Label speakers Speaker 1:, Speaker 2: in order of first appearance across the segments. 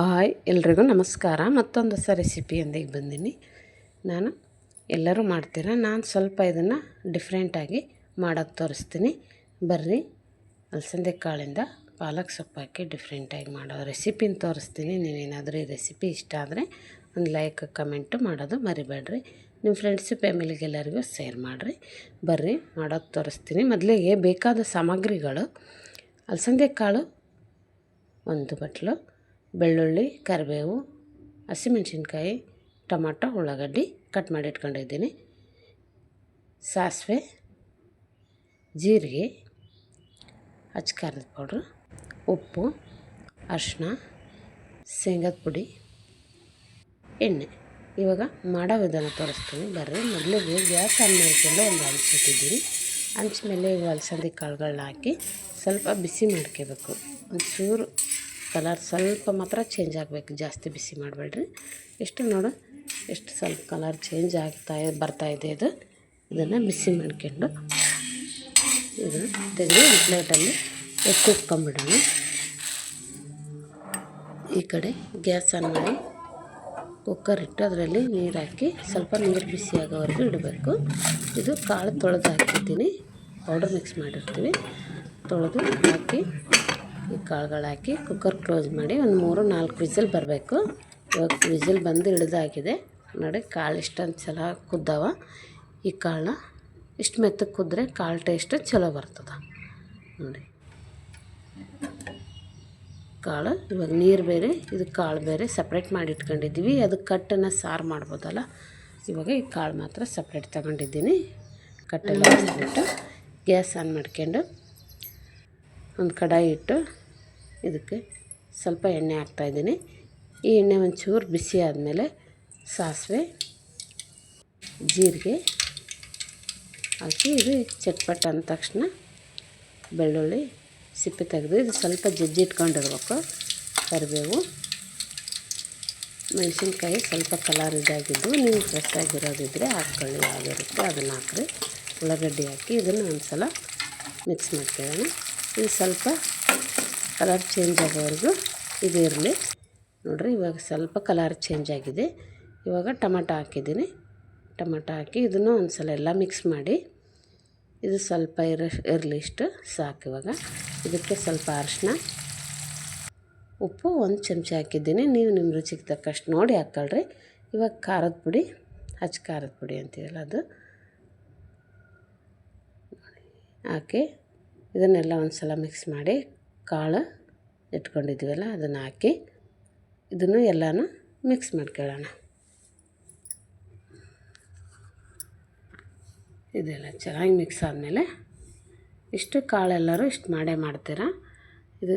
Speaker 1: Hi, ಎಲ್ರಿಗೂ ನಮಸ್ಕಾರ. ಮತ್ತೊಂದು ಹೊಸ ರೆಸಿಪಿಯೊಂದಿಗೆ ಬಂದೀನಿ. ನಾನು ಎಲ್ಲರೂ ಮಾಡ್ತೀರ? ನಾನು ಸ್ವಲ್ಪ ಇದನ್ನು ಡಿಫ್ರೆಂಟಾಗಿ ಮಾಡೋಕ್ಕೆ ತೋರಿಸ್ತೀನಿ. ಬರ್ರಿ ಅಲಸಂದೆ ಕಾಳಿಂದ ಪಾಲಕ್ ಸೊಪ್ಪು ಹಾಕಿ ಡಿಫ್ರೆಂಟಾಗಿ ಮಾಡೋ ರೆಸಿಪಿನ ತೋರಿಸ್ತೀನಿ. ನೀವೇನಾದರೂ ಈ ರೆಸಿಪಿ ಇಷ್ಟ ಆದರೆ ಒಂದು ಲೈಕ್ ಕಮೆಂಟು ಮಾಡೋದು ಮರಿಬೇಡ್ರಿ. ನಿಮ್ಮ ಫ್ರೆಂಡ್ಸು ಫ್ಯಾಮಿಲಿಗೆಲ್ಲರಿಗೂ ಶೇರ್ ಮಾಡಿರಿ. ಬರ್ರಿ ಮಾಡೋದು ತೋರಿಸ್ತೀನಿ. ಮೊದಲಿಗೆ ಬೇಕಾದ ಸಾಮಗ್ರಿಗಳು. ಅಲಸಂದೆ ಕಾಳು ಒಂದು ಬಟ್ಲು ಬೆಳ್ಳುಳ್ಳಿ, ಕರಿಬೇವು, ಹಸಿಮೆಣ್ಸಿನ್ಕಾಯಿ, ಟೊಮಾಟೊ, ಉಳ್ಳಾಗಡ್ಡಿ ಕಟ್ ಮಾಡಿ ಇಟ್ಕೊಂಡಿದ್ದೀನಿ. ಸಾಸಿವೆ, ಜೀರಿಗೆ ಖಾರದ ಪೌಡ್ರು, ಉಪ್ಪು ಅರಿಶಿನ ಶೇಂಗದ ಪುಡಿ, ಎಣ್ಣೆ. ಇವಾಗ ಮಾಡೋ ವಿಧಾನ ತೋರಿಸ್ತೀನಿ. ಬರ್ರಿ ಮೊದಲಿಗೆ ಗ್ಯಾಸ್ ಆನ್ ಮಾಡಿಕೊಂಡು ಒಂದು ಹಂಚಿಟ್ಟಿದ್ದೀನಿ ಹಂಚ ಮೇಲೆ ಇವು ಅಲಸಂದಿ ಕಾಳುಗಳನ್ನ ಹಾಕಿ ಸ್ವಲ್ಪ ಬಿಸಿ ಮಾಡ್ಕೋಬೇಕು. ಒಂಚೂರು ಕಲರ್ ಸ್ವಲ್ಪ ಮಾತ್ರ ಚೇಂಜ್ ಆಗಬೇಕು. ಜಾಸ್ತಿ ಬಿಸಿ ಮಾಡಬೇಡ್ರಿ. ಎಷ್ಟು ನೋಡು, ಎಷ್ಟು ಸ್ವಲ್ಪ ಕಲರ್ ಚೇಂಜ್ ಆಗ್ತಾ ಬರ್ತಾಯಿದೆ ಇದು ಇದನ್ನು ಬಿಸಿ ಮಾಡ್ಕೊಂಡು ಇದು ತೆಗೆದು ಪ್ಲೇಟಲ್ಲಿ ಎತ್ತಿಟ್ಕೊಂಬಿಡೋಣ ಈ ಕಡೆ ಗ್ಯಾಸ್ ಆನ್ ಮಾಡಿ ಕುಕ್ಕರ್ ಇಟ್ಟು ಅದರಲ್ಲಿ ನೀರು ಹಾಕಿ ಸ್ವಲ್ಪ ನೀರು ಬಿಸಿ ಆಗೋವರೆಗೂ ಇಡಬೇಕು. ಇದು ಕಾಳು ತೊಳೆದು ಹಾಕಿದ್ದೀನಿ. ಪೌಡರ್ ಮಿಕ್ಸ್ ಮಾಡಿರ್ತೀವಿ. ತೊಳೆದು ಹಾಕಿ ಈ ಕಾಳುಗಳು ಹಾಕಿ ಕುಕ್ಕರ್ ಕ್ಲೋಸ್ ಮಾಡಿ ಒಂದು ಮೂರು ನಾಲ್ಕು ವಿಸಿಲ್ ಬರಬೇಕು. ಇವಾಗ ವಿಸಿಲ್ ಬಂದು ಹಿಡ್ದಾಗಿದೆ ನೋಡಿ ಕಾಳು ಇಷ್ಟೊಂದು ಚಲೋ ಕುದ್ದಾವ. ಈ ಕಾಳನ್ನ ಇಷ್ಟು ಮೆತ್ತಗೆ ಕುದ್ರೆ ಕಾಳು ಟೇಸ್ಟ್ ಚಲೋ ಬರ್ತದೆ. ನೋಡಿ. ಕಾಳು, ಇವಾಗ ನೀರು ಬೇರೆ, ಇದು ಕಾಳು ಬೇರೆ ಸಪ್ರೇಟ್ ಮಾಡಿ ಇಟ್ಕೊಂಡಿದ್ದೀವಿ. ಅದು ಕಟ್ಟನ್ನು ಸಾರು ಮಾಡ್ಬೋದಲ್ಲ. ಇವಾಗ ಈ ಕಾಳು ಮಾತ್ರ ಸಪ್ರೇಟ್ ತಗೊಂಡಿದ್ದೀನಿ. ಕಟ್ಟೆಲ್ಲ ಬಿಟ್ಟು ಗ್ಯಾಸ್ ಆನ್ ಮಾಡ್ಕೊಂಡು ಒಂದು ಕಡಾಯಿ ಇಟ್ಟು ಇದಕ್ಕೆ ಸ್ವಲ್ಪ ಎಣ್ಣೆ ಹಾಕ್ತಾಯಿದ್ದೀನಿ ಈ ಎಣ್ಣೆ ಒಂಚೂರು ಬಿಸಿ ಆದಮೇಲೆ ಸಾಸಿವೆ, ಜೀರಿಗೆ ಹಾಕಿ ಇದು ಚಟ್ಪಟ್ ಅಂದ ತಕ್ಷಣ ಬೆಳ್ಳುಳ್ಳಿ ಸಿಪ್ಪೆ ತೆಗೆದು ಇದು ಸ್ವಲ್ಪ ಜಜ್ಜಿ ಇಟ್ಕೊಂಡಿರ್ಬೇಕು ಕರಿಬೇವು. ಮೆಣಸಿನ್ಕಾಯಿ ಸ್ವಲ್ಪ ಕಲರ್ ಇದಾಗಿದ್ದು ನೀವು ಫ್ರೆಶ್ ಆಗಿರೋದಿದ್ದರೆ ಹಾಕ್ಕೊಳ್ಳಿ ಆಗಿರುತ್ತೆ ಅದನ್ನು ಹಾಕ್ರಿ. ಉಳ್ಳಾಗಡ್ಡಿ ಹಾಕಿ ಇದನ್ನು ಒಂದು ಸಲ ಮಿಕ್ಸ್ ಮಾಡ್ತೇವೆ ಇದು ಸ್ವಲ್ಪ ಕಲರ್ ಚೇಂಜ್ ಆಗೋವರೆಗೂ ಇದು ಇರಲಿ. ನೋಡಿರಿ, ಇವಾಗ ಸ್ವಲ್ಪ ಕಲರ್ ಚೇಂಜ್ ಆಗಿದೆ. ಇವಾಗ ಟಮಟ ಹಾಕಿದ್ದೀನಿ. ಟಮಟ ಹಾಕಿ ಇದನ್ನು ಒಂದು ಸಲ ಎಲ್ಲ ಮಿಕ್ಸ್ ಮಾಡಿ. ಇದು ಸ್ವಲ್ಪ ಇರ, ಇರಲಿ ಇಷ್ಟು, ಸಾಕು ಇವಾಗ. ಇದಕ್ಕೆ ಸ್ವಲ್ಪ ಅರಿಶಿನ ಉಪ್ಪು ಒಂದು ಚಮಚ ಹಾಕಿದ್ದೀನಿ. ನೀವು ನಿಮ್ಮ ರುಚಿಗೆ ತಕ್ಕಷ್ಟು ನೋಡಿ ಹಾಕ್ಕೊಳ್ರಿ ಇವಾಗ ಖಾರದ ಪುಡಿ, ಹಚ್ಚ ಖಾರದ ಪುಡಿ ಅಂತೀವಲ್ಲ ಅದು. ಹಾಕಿ ಇದನ್ನೆಲ್ಲ ಒಂದು ಸಲ ಮಿಕ್ಸ್ ಮಾಡಿ ಕಾಳು ಇಟ್ಕೊಂಡಿದ್ದೀವಲ್ಲ ಅದನ್ನು ಹಾಕಿ ಇದನ್ನು ಎಲ್ಲನೂ ಮಿಕ್ಸ್ ಮಾಡ್ಕೊಳ್ಳೋಣ. ಇದೆಲ್ಲ ಚೆನ್ನಾಗಿ ಮಿಕ್ಸ್ ಆದಮೇಲೆ ಇಷ್ಟು ಕಾಳೆಲ್ಲರೂ ಇಷ್ಟು ಮಾಡೇ ಮಾಡ್ತೀರ. ಇದು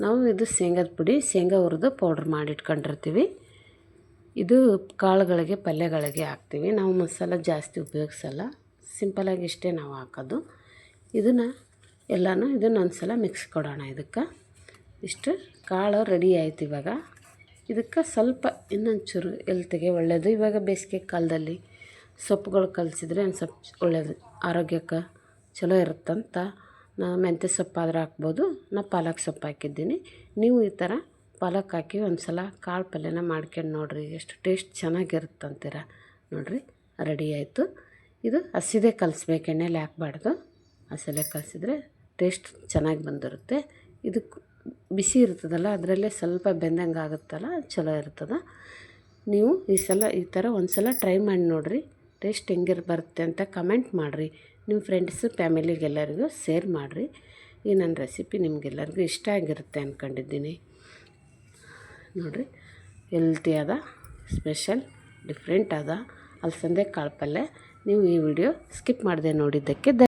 Speaker 1: ನಾವು ಇದು ಶೇಂಗದ ಪುಡಿ, ಶೇಂಗಾ ಹುರಿದು ಪೌಡ್ರ್ ಮಾಡಿ ಇಟ್ಕೊಂಡಿರ್ತೀವಿ. ಇದು ಕಾಳುಗಳಿಗೆ, ಪಲ್ಯಗಳಿಗೆ ಹಾಕ್ತೀವಿ. ನಾವು ಮಸಾಲ ಜಾಸ್ತಿ ಉಪಯೋಗಿಸಲ್ಲ. ಸಿಂಪಲಾಗಿ ಇಷ್ಟೇ ನಾವು ಹಾಕೋದು. ಇದನ್ನು ಎಲ್ಲನೂ ಇದನ್ನು ಒಂದು ಸಲ ಮಿಕ್ಸ್ ಕೊಡೋಣ ಇದಕ್ಕೆ. ಇಷ್ಟು ಕಾಳು ರೆಡಿ ಆಯ್ತು ಇವಾಗ. ಇದಕ್ಕೆ ಸ್ವಲ್ಪ ಇನ್ನೊಂದು ಚೂರು ಎಲ್ತಿಗೆ ಒಳ್ಳೆಯದು ಇವಾಗ ಬೇಸಿಗೆ ಕಾಲದಲ್ಲಿ ಸೊಪ್ಪುಗಳು ಕಲಸಿದ್ರೆ ಒಂದು ಸ್ವಲ್ಪ ಒಳ್ಳೆಯದು ಆರೋಗ್ಯಕ್ಕೆ ಚಲೋ ಇರುತ್ತಂತ ನಾ ಮೆಂತ್ಯ ಸೊಪ್ಪಾದ್ರೆ ಹಾಕ್ಬೋದು. ನಾ ಪಾಲಕ್ ಸೊಪ್ಪು ಹಾಕಿದ್ದೀನಿ. ನೀವು ಈ ಥರ ಪಾಲಕ್ ಹಾಕಿ ಒಂದು ಸಲ ಕಾಳು ಪಲ್ಯನ ಮಾಡ್ಕೊಂಡು ನೋಡಿರಿ. ಎಷ್ಟು ಟೇಸ್ಟ್ ಚೆನ್ನಾಗಿರುತ್ತಂತೀರ ನೋಡಿರಿ. ರೆಡಿ ಆಯಿತು. ಇದು ಹಸಿದೇ ಕಲಿಸ್ಬೇಕು. ಎಣ್ಣೆಲಿ ಹಾಕ್ಬಾರ್ದು. ಹಸಿಲೆ ಕಲಿಸಿದ್ರೆ ಟೇಸ್ಟ್ ಚೆನ್ನಾಗಿ ಬಂದಿರುತ್ತೆ. ಇದಕ್ಕೆ ಬಿಸಿ ಇರ್ತದಲ್ಲ, ಅದರಲ್ಲೇ ಸ್ವಲ್ಪ ಬೆಂದಂಗೆ ಆಗುತ್ತಲ್ಲ, ಚಲೋ ಇರ್ತದೆ. ನೀವು ಈ ಸಲ, ಈ ಥರ ಒಂದು ಸಲ ಟ್ರೈ ಮಾಡಿ ನೋಡಿರಿ. ಟೇಸ್ಟ್ ಹೆಂಗಿರ್, ಬರುತ್ತೆ ಅಂತ ಕಮೆಂಟ್ ಮಾಡಿರಿ. ನಿಮ್ಮ ಫ್ರೆಂಡ್ಸು, ಫ್ಯಾಮಿಲಿಗೆಲ್ಲರಿಗೂ ಶೇರ್ ಮಾಡಿರಿ. ಈ ನನ್ನ ರೆಸಿಪಿ ನಿಮಗೆಲ್ಲರಿಗೂ ಇಷ್ಟ ಆಗಿರುತ್ತೆ ಅಂದ್ಕೊಂಡಿದ್ದೀನಿ ನೋಡಿರಿ ಹೆಲ್ತಿಯಾದ ಸ್ಪೆಷಲ್, ಡಿಫ್ರೆಂಟ್ ಆದ ಅಲಸಂದೆ ಕಾಳು ಪಲ್ಯ ನೀವು ಈ ವಿಡಿಯೋ ಸ್ಕಿಪ್ ಮಾಡದೆ ನೋಡಿದ್ದಕ್ಕೆ